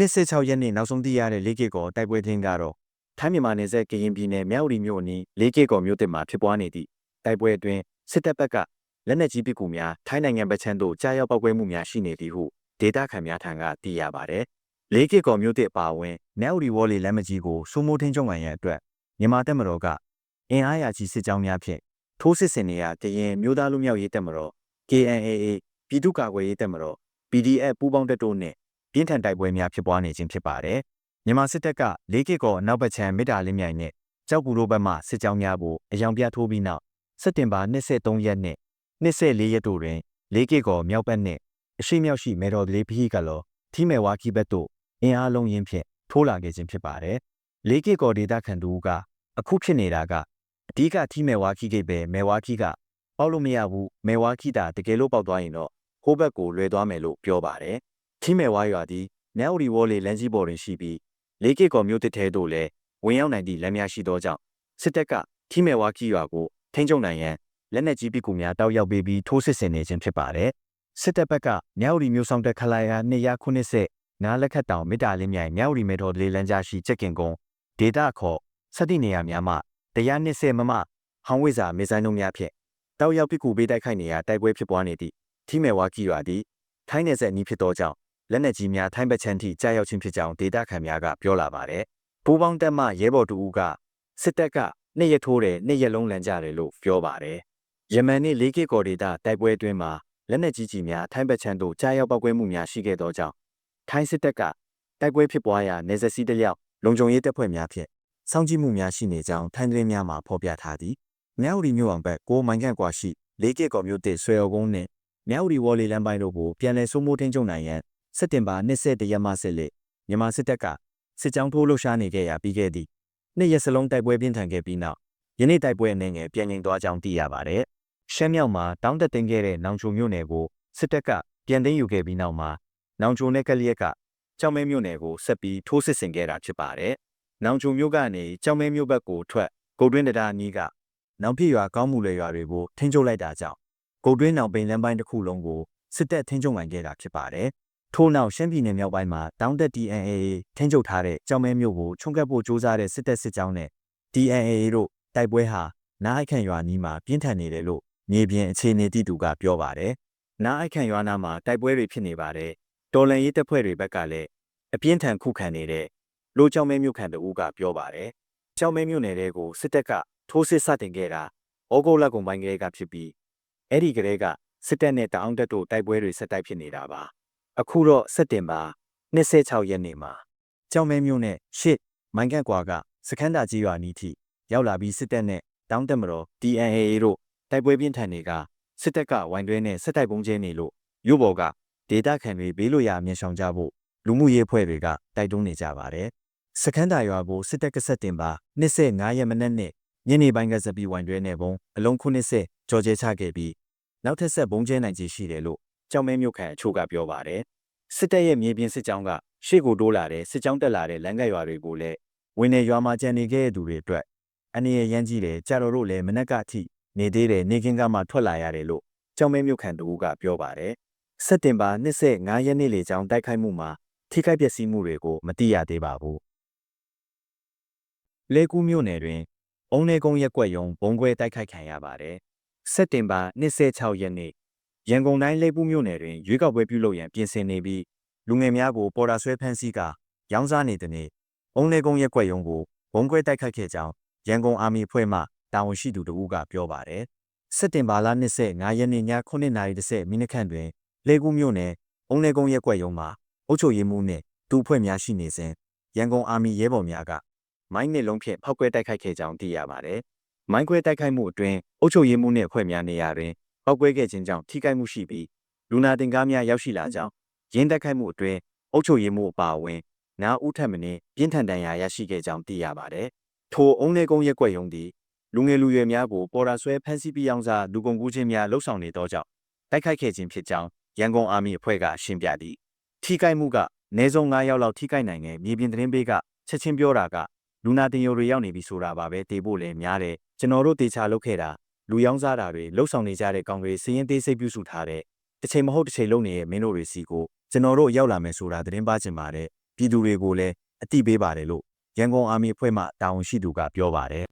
26ရက်နေ့နောက်ဆုံးသိရတဲ့လေးကစ်ကောတိုက်ပွဲသတင်းကတော့ထိုင်းမြန်မာနယ်စပ်ကရင်ပြည်နယ်မြောက်ရီမြို့အနီးလေးကစ်ကောမြို့တစ်မှာဖြစ်ပွားနေသည့်တိုက်ပွဲအတွင်းစစ်တပ်ဘက်ကလက်နက်ကြီးပစ်ကူများထိုင်းနိုင်ငံဘက်ခြမ်းသို့ကြားရောက်ပောက်ကွဲမှုများရှိနေသည်ဟုဒေတာခန်များထံကသိရပါတယ်။လေးကစ်ကောမြို့တစ်အပါအဝင်မြောက်ရီဝေါ်လီလမ်းမကြီးကိုစိုးမိုးထင်းကျုံငံရန်အတွက်မြန်မာတပ်မတော်ကအင်အားရာကြီးစစ်ကြောင်းများဖြင့်ထိုးစစ်ဆင်နေရတရင်မြို့သားလူမျိုးရေးတပ်မတော် KNAA ပြည်သူ့ကာကွယ်ရေးတပ်မတော် PDF ပူးပေါင်းတပ်တို့နှင့် ပြင်းထန်တိုက်ပွဲများဖြစ်ပွားနေခြင်းဖြစ်ပါတယ်။မြန်မာစစ်တပ်ကလေးကစ်ကောအနောက်ဘက်ခြမ်းမေတ္တာလင်းမြိုင်နဲ့ကြောက်ကူတို့ဘက်မှစစ်ကြောင်းများကိုအယောင်ပြထိုးပြီးနောက်စက်တင်ဘာ23ရက်နဲ့24ရက်တို့တွင်လေးကစ်ကောမြောက်ဘက်နှင့်အရှိမြောက်ရှိမေတော်လေးဖီးကလောထီမဲဝါခီဘက်တို့အင်အားလုံးရင်းဖြင့်ထိုးလာခဲ့ခြင်းဖြစ်ပါတယ်။လေးကစ်ကောဒေတာခန်တူကအခုဖြစ်နေတာကအဓိကထီမဲဝါခီကိပဲမဲဝါခီကပေါက်လို့မရဘူးမဲဝါခီတာတကယ်လို့ပေါက်သွားရင်တော့ဟိုးဘက်ကိုလွယ်သွားမယ်လို့ပြောပါတယ်။ ထီမဲဝါရွာသည်မြောက်ရီဝေါ်လေလမ်းကြီးပေါ်တွင်ရှိပြီးလေးကစ်ကောမြို့တစ်ထဲသို့လည်းဝင်ရောက်နိုင်သည့်လမ်းများရှိသောကြောင့်စစ်တပ်ကထီမဲဝါခီရွာကိုထိန်းချုပ်နိုင်ရန်လက်နက်ကြီးပစ်ကူများတောက်ရောက်ပေးပြီးထိုးစစ်ဆင်နေခြင်းဖြစ်ပါတယ်။စစ်တပ်ဘက်ကမြောက်ရီမြို့ဆောင်တက်ခလာယာ290နားလက်ခတ်တောင်မေတ္တာလင်းမြိုင်မြောက်ရီမေတော်လေးလမ်းကြားရှိချက်ကင်ကုန်းဒေတာခေါ်စက်တိနေရာများမှ120မမဟောင်းဝိဇာမေဇိုင်းတို့များဖြင့်တောက်ရောက်ပစ်ကူပေးတိုက်ခိုက်နေရာတိုက်ပွဲဖြစ်ပွားနေသည့်ထီမဲဝါကီရွာသည်ထိုင်းနယ်စပ်နီးဖြစ်သောကြောင့် လက်နက်ကြီးများထိုင်းဘက်ခြမ်းထိကြားရောက်ခြင်းဖြစ်ကြောင်းဒေတာခန်များကပြောလာပါတယ်။ပူးပေါင်းတပ်မှရဲဘော်တူဦးကစစ်တပ်ကနှစ်ရက်ထိုးတယ်နှစ်ရက်လုံးလန်ကြတယ်လို့ပြောပါတယ်။ယမန်နေ့လေးကစ်ကော်ဒေတာတိုက်ပွဲအတွင်းမှာလက်နက်ကြီးကြီးများထိုင်းဘက်ခြမ်းသို့ကြားရောက်ပောက်ကွဲမှုများရှိခဲ့သောကြောင့်ထိုင်းစစ်တပ်ကတိုက်ပွဲဖြစ်ပွားရာနေဆက်စီတလျောက်လုံခြုံရေးတပ်ဖွဲ့များဖြင့်စောင့်ကြည့်မှုများရှိနေကြောင်းထိုင်းသတင်းများမှာဖော်ပြထားသည်။မြောက်ရီမြို့အောင်ဘက်ကိုမိုင်ခန့်ကွာရှိလေးကစ်ကော်မြို့တစ်ဆွေအုံကုန်းနှင့်မြောက်ရီဝေါ်လီလမ်းပိုင်းတို့ကိုပြန်လည်စိုးမိုးထင်းကျုံနိုင်ရန် စက်တင်ဘာ21ရက်မှဆက်လက်မြန်မာစစ်တပ်ကစစ်ကြောင်းထိုးလှုပ်ရှားနေခဲ့ရာပြီးခဲ့သည့်နှစ်ရက်စလုံးတိုက်ပွဲပြင်းထန်ခဲ့ပြီးနောက်ယနေ့တိုက်ပွဲအနေငယ်ပြန်ငြိမ်သွားကြောင်းသိရပါတယ်။ရှမ်းမြောက်မှာတောင်းတက်တင်ခဲ့တဲ့နောင်ချိုမြို့နယ်ကိုစစ်တပ်ကပြန်သိမ်းယူခဲ့ပြီးနောက်မှာနောင်ချိုနဲ့ကလျက်ကကြောင်မဲမြို့နယ်ကိုဆက်ပြီးထိုးစစ်ဆင်ခဲ့တာဖြစ်ပါတယ်။နောင်ချိုမြို့ကနေကြောင်မဲမြို့ဘက်ကိုထွက်ကုတ်တွင်းတရားအနီးကနောင်ပြရွာကောင်းမှုလေရွာတွေကိုထိန်းချုပ်လိုက်တာကြောင့်ကုတ်တွင်းနောင်ပိန်လမ်းပိုင်းတစ်ခုလုံးကိုစစ်တပ်ထိန်းချုပ်နိုင်ခဲ့တာဖြစ်ပါတယ်။ ထို့နောက်ရှမ်းပြည်နယ်မြောက်ပိုင်းမှာတောင်းတက် DNAA ထိန်းချုပ်ထားတဲ့ကြောင်မဲမြို့ကိုချုံကပ်ဖို့စ조사တဲ့စစ်တပ်စစ်ကြောင်းနဲ့ DNAA တို့တိုက်ပွဲဟာနားအိုက်ခန့်ရွာနီးမှာပြင်းထန်နေတယ်လို့မြေပြင်အခြေအနေတည်သူကပြောပါတယ်။နားအိုက်ခန့်ရွာနားမှာတိုက်ပွဲတွေဖြစ်နေပါတယ်။တော်လန်ရေးတပ်ဖွဲ့တွေဘက်ကလည်းအပြင်းထန်ခုခံနေတဲ့လိုကြောင်မဲမြို့ခံတဦးကပြောပါတယ်။ကြောင်မဲမြို့နယ်တဲကိုစစ်တပ်ကထိုးစစ်စတင်ခဲ့တာဩဂုတ်လကုန်ပိုင်းကလေးကဖြစ်ပြီးအဲ့ဒီကလေးကစစ်တပ်နဲ့တအောင်တက်တို့တိုက်ပွဲတွေဆက်တိုက်ဖြစ်နေတာပါ အခုတော့စက်တင်ဘာ26ရက်နေ့မှာကြောင်မဲမြို့နဲ့ရှစ်မိုင်ကန့်ကွာကစခန်းသာကြီးရွာနီးထိရောက်လာပြီးစစ်တပ်နဲ့တောင်းတက်မတော် DNAA တို့တိုက်ပွဲပြင်းထန်တွေကစစ်တပ်ကဝိုင်းတွဲနဲ့စစ်တိုက်ပုံကျင်းနေလို့မြို့ပေါ်ကဒေတာခံတွေဘေးလို့ရမြင်ဆောင်ကြဖို့လူမှုရေးဖွဲ့တွေကတိုက်တွန်းနေကြပါတယ်စခန်းသာရွာကိုစစ်တပ်ကဆက်တင်ပါ25ရက်မနက်နဲ့ညနေပိုင်းကစပီဝိုင်းတွဲနဲ့ဘုံအလုံး90ကြော်ကျဲချခဲ့ပြီးနောက်ထပ်ဆက်ဘုံကျဲနိုင်ခြေရှိတယ်လို့ ကြောင်မဲမြို့ခံအချို့ကပြောပါတယ်စစ်တပ်ရဲ့မြေပြင်စစ်ကြောင်းကရှေ့ကိုတိုးလာတဲ့စစ်ကြောင်းတက်လာတဲ့လမ်းကရွာတွေကိုလည်းဝင်နေရွာမှာကြံနေခဲ့တဲ့သူတွေအတွက်အနေရရမ်းကြီးတယ်ကြာတော်တို့လည်းမနက်ကအထိနေသေးတယ်နေကင်းကမှထွက်လာရတယ်လို့ကြောင်မဲမြို့ခံတူကပြောပါတယ်စက်တင်ဘာ25ရက်နေ့လေကြောင်းတိုက်ခိုက်မှုမှာထိခိုက်ပျက်စီးမှုတွေကိုမသိရသေးပါဘူးလေကူးမြို့နယ်တွင်အုံနေကုန်းရက်ွက်ယုံဘုံခွဲတိုက်ခိုက်ခံရပါတယ်စက်တင်ဘာ26ရက်နေ့ ရန်ကုန်တိုင်းလိပ်ပူးမြို့နယ်တွင်ရွေးကောက်ပွဲပြုလုပ်ရန်ပြင်ဆင်နေပြီးလူငယ်များကိုပေါ်တာဆွဲဖမ်းဆီးကာရောင်းစားနေတဲ့နေ့အုံနေကုန်းရက်ွက်ယုံကိုဘုံခွဲတိုက်ခိုက်ခဲ့ကြောင်းရန်ကုန်အာမီဖွဲ့မှတာဝန်ရှိသူတဦးကပြောပါတယ်စက်တင်ဘာလ25ရက်နေ့ည9:30မိနစ်ခန့်တွင်လေကူးမြို့နယ်အုံနေကုန်းရက်ွက်ယုံမှာအုပ်ချုပ်ရေးမှူးနှင့်သူအဖွဲ့များရှိနေစဉ်ရန်ကုန်အာမီရဲဘော်များကမိုင်းနှစ်လုံးဖြင့်ဖောက်ကွဲတိုက်ခိုက်ခဲ့ကြောင်းသိရပါတယ်။မိုင်းကွဲတိုက်ခိုက်မှုအတွင်းအုပ်ချုပ်ရေးမှူးနှင့်အဖွဲ့များနေရာတွင် ပောက်ကွဲခဲ့ခြင်းကြောင့်ထိခိုက်မှုရှိပြီးလူနာတင်ကားများရောက်ရှိလာကြောင်းရင်းတိုက်ခိုက်မှုအတွင်းအုပ်ချုပ်ရေးမှူးအပါအဝင်နာဦးထက်မင်းပြင်းထန်ဒဏ်ရာရရှိခဲ့ကြောင်းသိရပါတယ်။ထိုအုံးလေးကုန်းရက်ွက်ယုံသည်လူငယ်လူရွယ်များကိုပေါ်တာဆွဲဖမ်းဆီးပြီးအောင်စားလူကုန်ကူးခြင်းများလှုပ်ဆောင်နေသောကြောင့်တိုက်ခိုက်ခဲ့ခြင်းဖြစ်ကြောင်းရန်ကုန်အာမီအဖွဲ့ကရှင်းပြသည်။ထိခိုက်မှုကနေစုံ9ယောက်လောက်ထိခိုက်နိုင်တဲ့မြေပြင်သတင်းပေးကချက်ချင်းပြောတာကလူနာတင်ယိုတွေရောက်နေပြီဆိုတာပါပဲတေဖို့လည်းများတယ်ကျွန်တော်တို့တေချာလုပ်ခဲ့တာ လူယောင်းစားတာတွေလှုပ်ဆောင်နေကြတဲ့ကောင်တွေစည်ရင်သေးစိတ်ပြုစုထားတဲ့တစ်ချိန်မဟုတ်တစ်ချိန်လုံးနေတဲ့မင်းတို့တွေစီကိုကျွန်တော်တို့ရောက်လာမယ်ဆိုတာသတင်းပါချင်ပါတယ်ပြည်သူတွေကိုလည်းအတိပေးပါတယ်လို့ရန်ကုန်အာမီအဖွဲ့မှတာဝန်ရှိသူကပြောပါတယ်